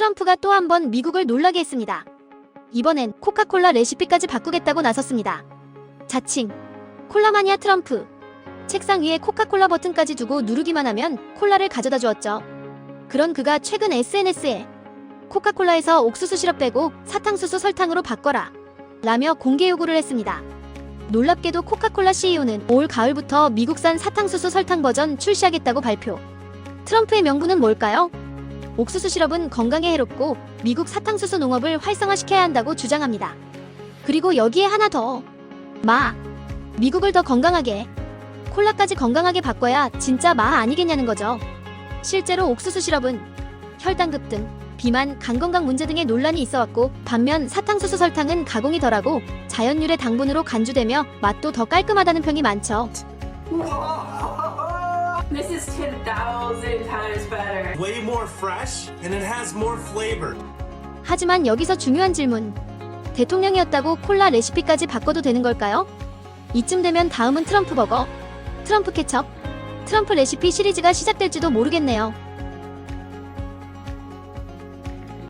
트럼프가 또 한 번 미국을 놀라게 했습니다. 이번엔 코카콜라 레시피까지 바꾸겠다고 나섰습니다. 자칭 콜라마니아 트럼프 책상 위에 코카콜라 버튼까지 두고 누르기만 하면 콜라를 가져다 주었죠. 그런 그가 최근 SNS에 코카콜라에서 옥수수 시럽 빼고 사탕수수 설탕으로 바꿔라 라며 공개 요구를 했습니다. 놀랍게도 코카콜라 CEO는 올 가을부터 미국산 사탕수수 설탕 버전 출시하겠다고 발표. 트럼프의 명분은 뭘까요? 옥수수 시럽은 건강에 해롭고 미국 사탕수수 농업을 활성화시켜야 한다고 주장합니다. 그리고 여기에 하나 더. 마. 미국을 더 건강하게. 콜라까지 건강하게 바꿔야 진짜 마 아니겠냐는 거죠. 실제로 옥수수 시럽은 혈당 급 등 비만, 간 건강 문제 등의 논란이 있어 왔고 반면 사탕수수 설탕은 가공이 덜하고 자연유래 당분으로 간주되며 맛도 더 깔끔하다는 평이 많죠. This is 10,000 times better. way more fresh and it has more flavor. 하지만 여기서 중요한 질문. 대통령이었다고 콜라 레시피까지 바꿔도 되는 걸까요? 이쯤 되면 다음은 트럼프 버거, 트럼프 케첩, 트럼프 레시피 시리즈가 시작될지도 모르겠네요.